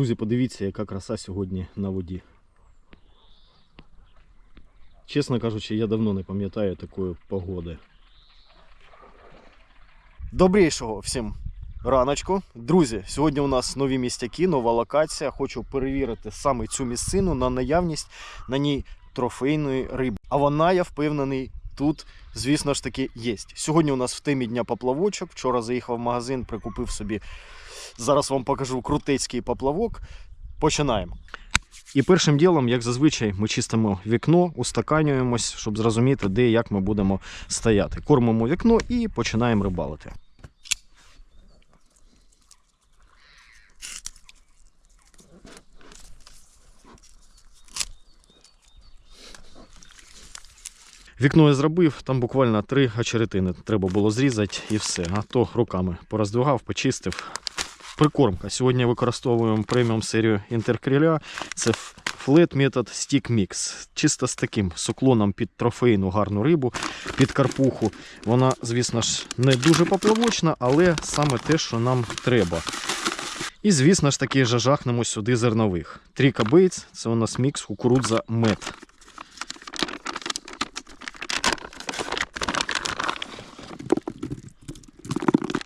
Друзі, подивіться, яка краса сьогодні на воді. Чесно кажучи, я давно не пам'ятаю такої погоди. Добрішого всім раночку. Друзі, сьогодні у нас нові містяки, нова локація. Хочу перевірити саме цю місцину на наявність на ній трофейної риби. А вона, я впевнений, тут, звісно ж таки, є. Сьогодні у нас в темі дня поплавочок. Вчора заїхав в магазин, прикупив собі. Зараз вам покажу крутецький поплавок. Починаємо. І першим ділом, як зазвичай, ми чистимо вікно, устаканюємось, щоб зрозуміти, де і як ми будемо стояти. Кормимо вікно і починаємо рибалити. Вікно я зробив, там буквально три очеретини треба було зрізати і все. А то руками пороздвигав, почистив. Прикормка. Сьогодні використовуємо преміум серію інтеркриля. Це Flat Method Stick Mix. Чисто з таким з уклоном під трофейну гарну рибу, під карпуху. Вона, звісно ж, не дуже поплавочна, але саме те, що нам треба. І, звісно ж таки, жахнемо сюди зернових. Тріка Бейтс це у нас мікс кукурудза мед.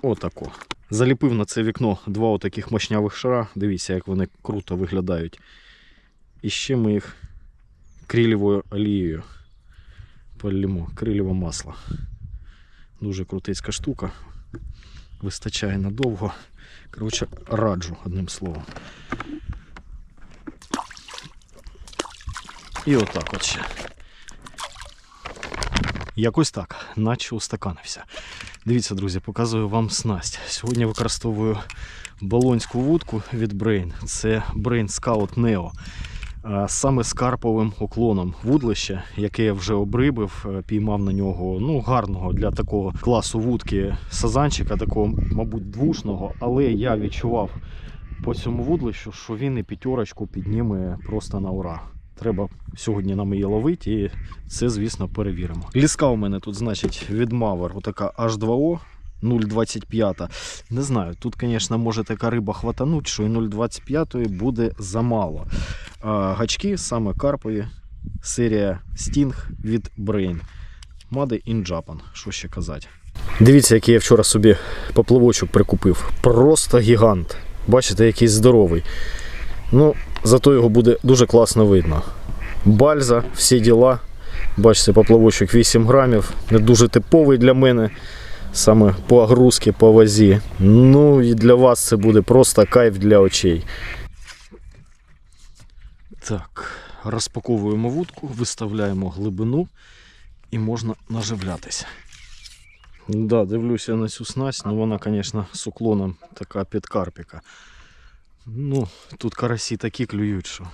Отако. Заліпив на це вікно два отаких мощнявих шара. Дивіться, як вони круто виглядають. І ще ми їх крилівою олією полімо. Криліве масло. Дуже крутицька штука. Вистачає надовго. Коротше, раджу одним словом. І отак от ще. Якось так, наче устаканився. Дивіться, друзі, показую вам снасть. Сьогодні використовую балонську вудку від Brain. Це Brain Scout Neo. Саме з карповим уклоном вудлище, яке я вже обрибив, е, піймав на нього ну, гарного для такого класу вудки сазанчика, такого, мабуть, двушного, але я відчував по цьому вудлищу, що він і п'ятерочку підніме просто на ура. Треба сьогодні нам її ловити і це, звісно, перевіримо. Ліска у мене тут, значить, від Мавер, отака H2O 0,25. Не знаю, тут, звісно, може така риба хватануть, що і 0,25 буде замало. А, гачки саме карпові, серія Sting від Brain. Made in Japan, що ще казати. Дивіться, який я вчора собі поплавочок прикупив. Просто гігант. Бачите, який здоровий. Ну, зато його буде дуже класно видно. Бальза, всі діла. Бачите, поплавочок 8 грамів. Не дуже типовий для мене. Саме по огрузки, по вазі. Ну і для вас це буде просто кайф для очей. Так, розпаковуємо вудку, виставляємо глибину і можна наживлятися. Да, дивлюся на цю снасть, ну вона, звісно, з уклоном така під карпіка. Ну, тут карасі такі клюють, що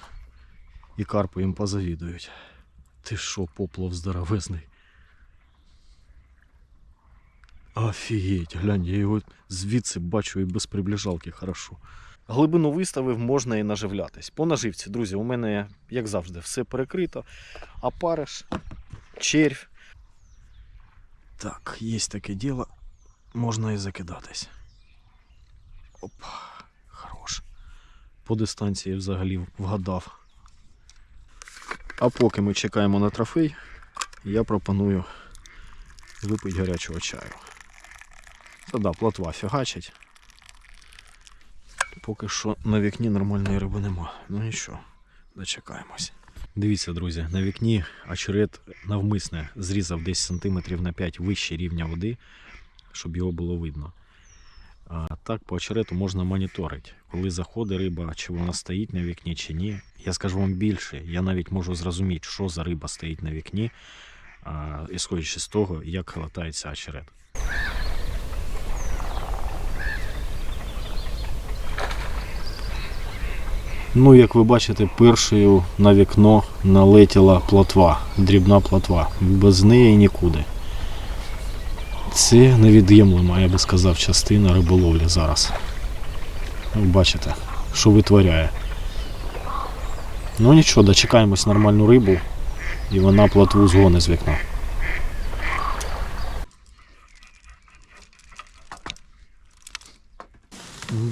і карпи їм позавідують. Ти що, поплав здоровезний? Офігеть, глянь, я його звідси бачу і без приближалки хорошо. Глибину виставив, можна і наживлятись. По наживці, друзі, у мене, як завжди, все перекрито. Апариш, червь. Так, є таке діло, можна і закидатись. Опа. По дистанції взагалі вгадав. А поки ми чекаємо на трофей, я пропоную випити гарячого чаю. Та да, плотва фігачить. Поки що на вікні нормальної риби нема. Ну нічого, дочекаємось. Дивіться, друзі, на вікні очерет навмисне зрізав десь сантиметрів на 5 вище рівня води, щоб його було видно. А так по очерету можна моніторити, коли заходить риба, чи вона стоїть на вікні, чи ні. Я скажу вам більше, я навіть можу зрозуміти, що за риба стоїть на вікні, ісходячи з того, як латається очерет. Ну, як ви бачите, першою на вікно налетіла плотва, дрібна плотва. Без неї нікуди. Це невід'ємлема, я би сказав, частина риболовлі зараз. Ви Бачите, що витворяє. Ну нічого, дочекаємось нормальну рибу і вона платву згоне з вікна.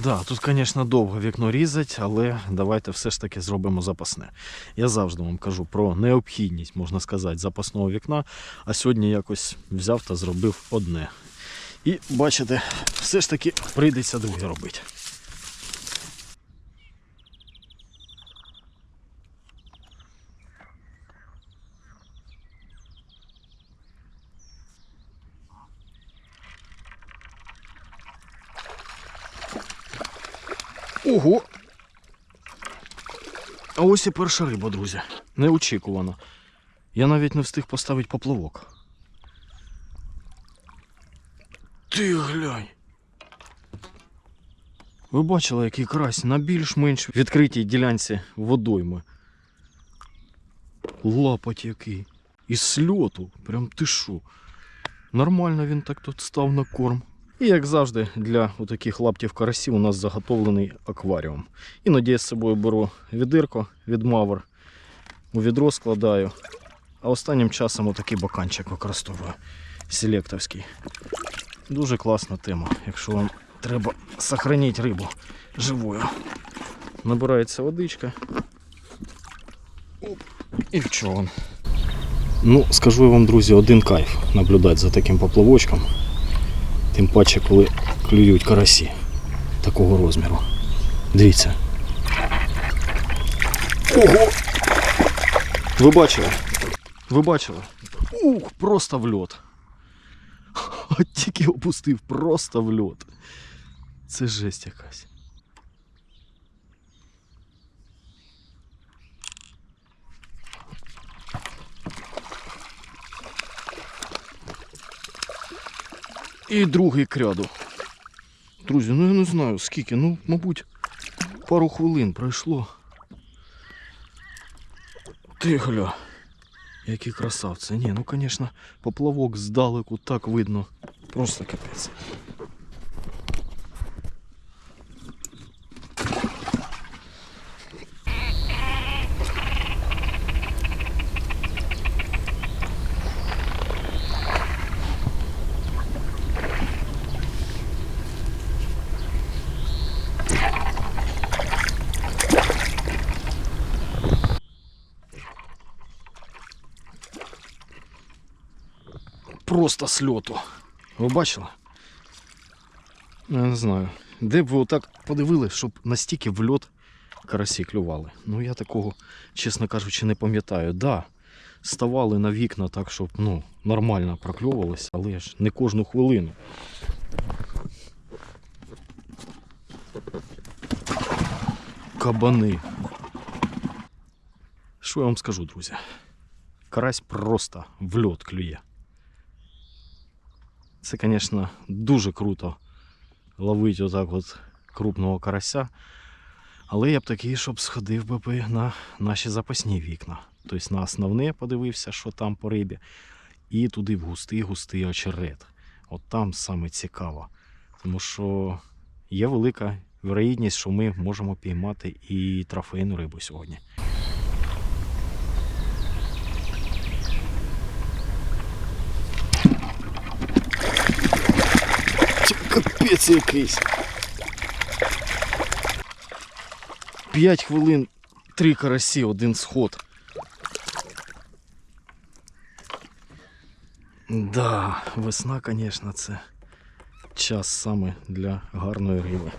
Да, тут, звісно, довго вікно різать, але давайте все ж таки зробимо запасне. Я завжди вам кажу про необхідність, можна сказати, запасного вікна. А сьогодні якось взяв та зробив одне. І бачите, все ж таки прийдеться друге робити. Ого! А ось і перша риба, друзі. Неочікувано. Я навіть не встиг поставити поплавок. Ти глянь. Ви бачили, який карась на більш-менш відкритій ділянці водойми. Лапать який. Із сльоту. Прям ти шо. Нормально він так тут став на корм. І як завжди, для таких лаптів карасів у нас заготовлений акваріум. Іноді я з собою беру відирко від Мавр, у відро складаю. А останнім часом отакий баканчик використовую селектовський. Дуже класна тема, якщо вам треба сохранити рибу живою. Набирається водичка. І в човен. Ну, скажу я вам, друзі, один кайф наблюдати за таким поплавочком. Тим паче, коли клюють карасі такого розміру. Дивіться. Ого! Ви бачили? Ви бачили? Ух, просто в льот. От тільки опустив просто в льот. Це жесть якась. І другий кряду. Друзі, ну я не знаю скільки, ну, мабуть, пару хвилин пройшло. Тигля. Які красавці. Ні, ну звісно, поплавок здалеку так видно. Просто капець. Просто з льоту. Ви бачили? Я не знаю. Де б ви отак подивились, щоб настільки в льот карасі клювали. Ну я такого, чесно кажучи, не пам'ятаю. Да, ставали на вікна так, щоб ну, нормально прокльовувалися, але ж не кожну хвилину. Кабани. Що я вам скажу, друзі? Карась просто в льот клює. Це, звісно, дуже круто ловити отак от крупного карася. Але я б такий, щоб сходив би на наші запасні вікна. Тобто на основне подивився, що там по рибі, і туди в густий-густий очерет. От там саме цікаво. Тому що є велика вірогідність, що ми можемо піймати і трофейну рибу сьогодні. Це капець якийсь. П'ять хвилин, три карасі, один сход. Да, весна, звісно, це час саме для гарної риби.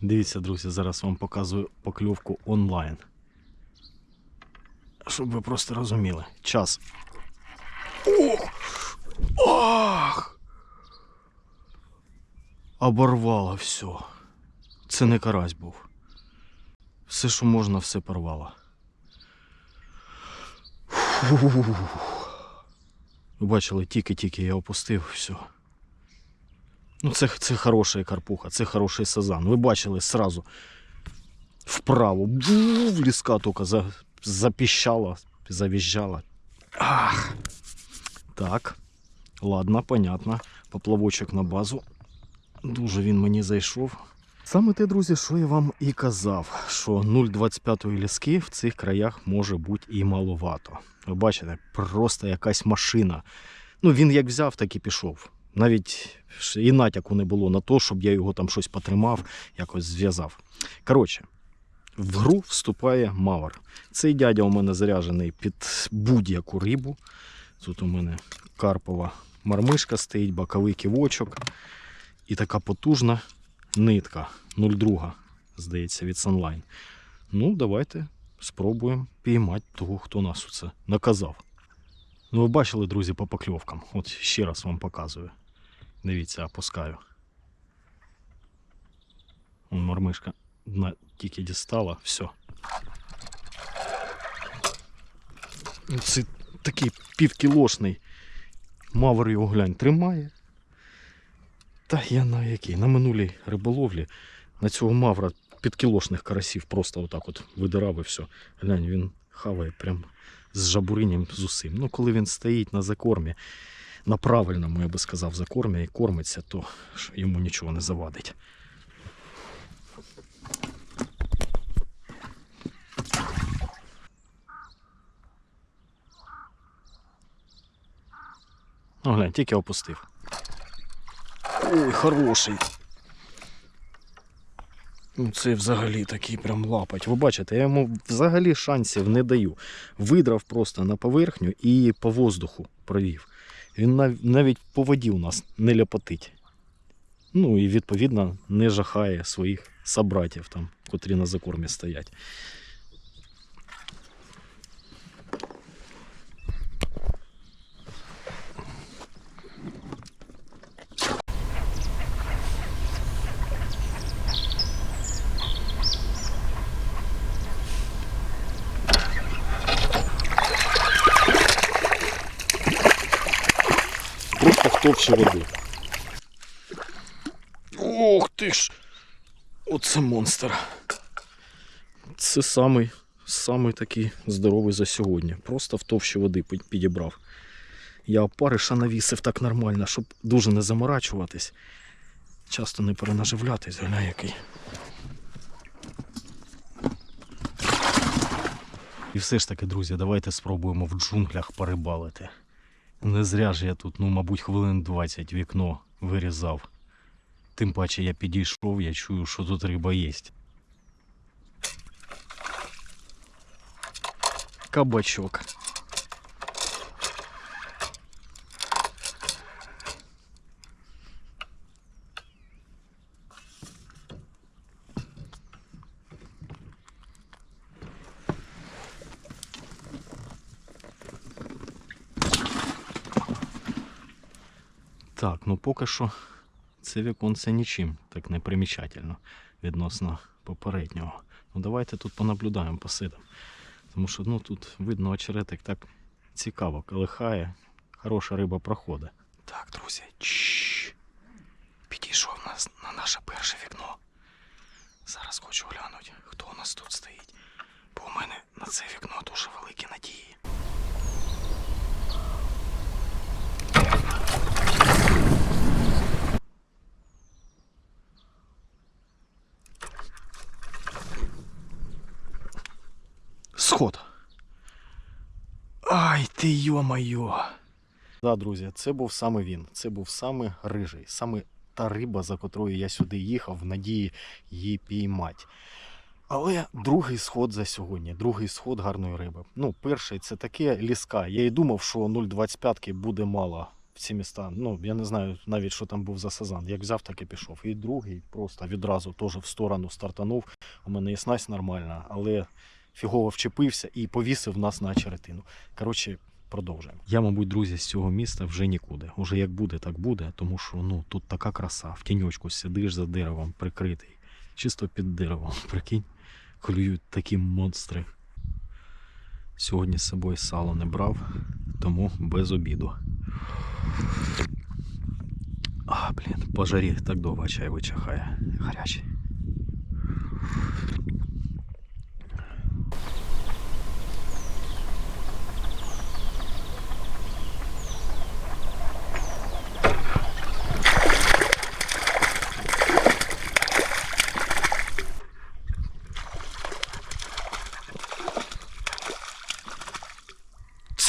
Дивіться, друзі, зараз вам показую покльовку онлайн. Щоб ви просто розуміли. Час. Ох! Ах! Оборвало все. Це не карась був. Все, що можна, все порвало. Ви бачили, тільки-тільки я опустив все. Ну, це, це хороша карпуха, це хороший сазан. Ви бачили сразу вправо. Був ліска тільки за, запіщала, завіжджала. Ах. Так. Ладно, понятно. Поплавочок на базу. Дуже він мені зайшов. Саме те, друзі, що я вам і казав, що 0,25 ліски в цих краях може бути і маловато. Ви бачите, просто якась машина. Ну, він як взяв, так і пішов. Навіть і натяку не було на те, щоб я його там щось потримав, якось зв'язав. Коротше, в гру вступає Мавр. Цей дядя у мене заряджений під будь-яку рибу. Тут у мене карпова мармишка стоїть, боковий ківочок і така потужна нитка 0,2, здається, від Sunline. Ну, давайте спробуємо піймати того, хто нас це наказав. Ну, ви бачили, друзі, по покльовкам. От ще раз вам показую. Дивіться, опускаю. Вон Мормишка на, тільки дістала, все. Це такий півкілошний. Мавр його глянь тримає. Та я на який? На минулій риболовлі на цього мавра підкілошних карасів просто отак от видирав і все. Глянь, він хаває прям з жабуринням з усім. Ну, коли він стоїть на закормі, на правильному, я би сказав, закормі і кормиться, то йому нічого не завадить. Ну, глянь, тільки опустив. Ой, хороший. Ну, це взагалі такий прям лапать. Ви бачите, я йому взагалі шансів не даю. Видрав просто на поверхню і по воздуху провів. Він нав- навіть по воді у нас не ляпотить. Ну і відповідно не жахає своїх собратів, там, котрі на закормі стоять. Просто в товщі води. Ох ти ж! Оце монстр. Це самий, самий такий здоровий за сьогодні. Просто в товщі води підібрав. Я опариша навісив так нормально, щоб дуже не заморачуватись. Часто не перенаживлятись, гля який. І все ж таки, друзі, давайте спробуємо в джунглях порибалити. Не зря ж я тут, ну, мабуть, хвилин 20 вікно вирізав. Тим паче я підійшов, я чую, що тут риба є. Кабачок. Так, ну поки що це віконце нічим так не примічательно відносно попереднього. Ну давайте тут понаблюдаємо, посидимо. Тому що ну, тут видно очеретик так цікаво, колихає, хороша риба проходить. Так, друзі. Підійшов нас на наше перше вікно. Зараз хочу глянути, хто у нас тут стоїть. Бо у мене на це вікно дуже великі надії. Сход. Ай ти йо-майо. Да, друзі, це був саме він. Це був саме рижий, саме та риба, за котрою я сюди їхав, в надії її піймати. Але другий сход за сьогодні, другий сход гарної риби. Ну, перший це таке ліска. Я і думав, що 0,25 буде мало в ці міста. Ну, я не знаю навіть, що там був за сазан. Як взяв, так і пішов. І другий просто відразу теж в сторону стартанув. У мене і снасть нормальна, але фігово вчепився і повісив нас на черетину. Коротше, продовжуємо. Я, мабуть, друзі, з цього міста вже нікуди. Уже як буде, так буде, тому що ну тут така краса. В тіньочку сидиш за деревом, прикритий, чисто під деревом. Прикинь, клюють такі монстри. Сьогодні з собою сало не брав, тому без обіду. А, блін, по жарі так довго чай вичахає. Гарячий.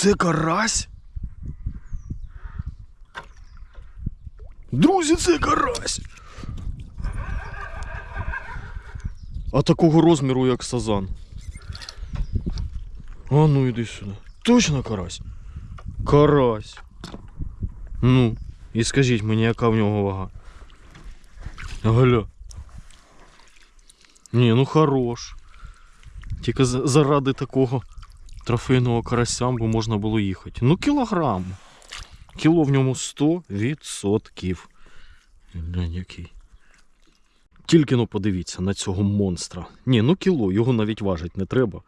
Це карась? Друзі, це карась! А такого розміру, як сазан. А ну іди сюди. Точно карась? Карась. Ну, і скажіть мені, яка в нього вага. Гля. Ні, ну хорош. Тільки заради такого трофейного карася бо можна було їхати. Ну, кілограм. Кіло в ньому 100%. Глянь, який. Тільки ну подивіться на цього монстра. Ні, ну кіло, його навіть важить не треба.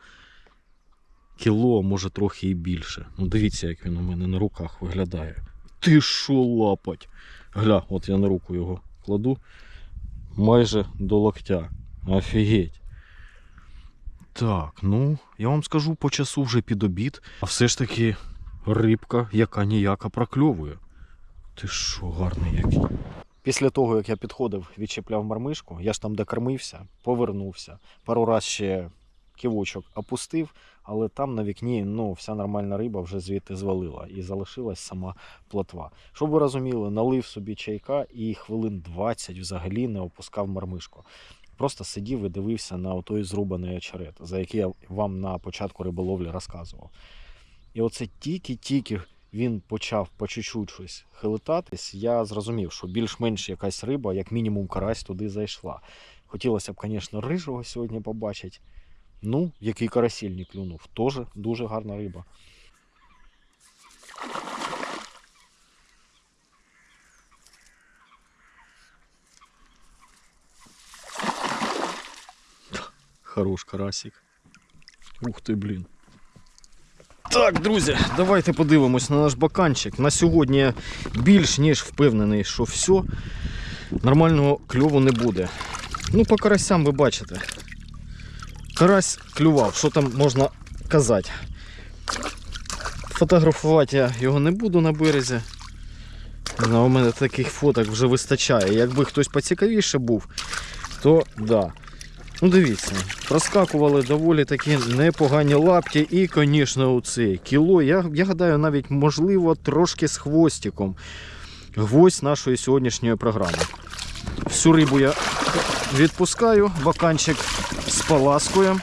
Кіло, може трохи і більше. Ну дивіться, як він у мене на руках виглядає. Ти що лапать? Гля, от я на руку його кладу. Майже до локтя. Офігеть. Так, ну, я вам скажу по часу вже під обід, а все ж таки рибка, яка ніяка прокльовує. Ти що, гарний який. Після того, як я підходив, відчепляв мармишку, я ж там докормився, повернувся. Пару раз ще ківочок опустив, але там на вікні ну, вся нормальна риба вже звідти звалила і залишилась сама плотва. Щоб ви розуміли, налив собі чайка і хвилин 20 взагалі не опускав мармишку. Просто сидів і дивився на той зрубаний очерет, за який я вам на початку риболовлі розказував. І оце тільки-тільки він почав по чуть-чуть щось хилитатись, я зрозумів, що більш-менш якась риба, як мінімум карась, туди зайшла. Хотілося б, звісно, рижого сьогодні побачити. Ну, який карасільник клюнув. Теж дуже гарна риба. Хорош карасик. Ух ти, блін. Так, друзі, давайте подивимось на наш баканчик. На сьогодні я більш ніж впевнений, що все, нормального кльову не буде. Ну, по карасям ви бачите. Карась клював, що там можна казати. Фотографувати я його не буду на березі. У мене таких фоток вже вистачає. Якби хтось поцікавіше був, то да. Ну дивіться, проскакували доволі такі непогані лапки. і, звісно, оцей кіло. Я, я гадаю, навіть можливо трошки з хвостиком. Гвоздь нашої сьогоднішньої програми. Всю рибу я відпускаю, баканчик споласкує.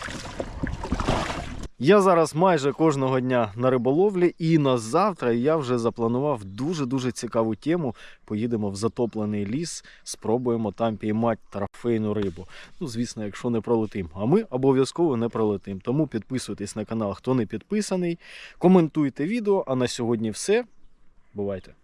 Я зараз майже кожного дня на риболовлі, і на завтра я вже запланував дуже-дуже цікаву тему. Поїдемо в затоплений ліс, спробуємо там піймати трофейну рибу. Ну, звісно, якщо не пролетим. А ми обов'язково не пролетим. Тому підписуйтесь на канал, хто не підписаний, коментуйте відео. А на сьогодні все. Бувайте!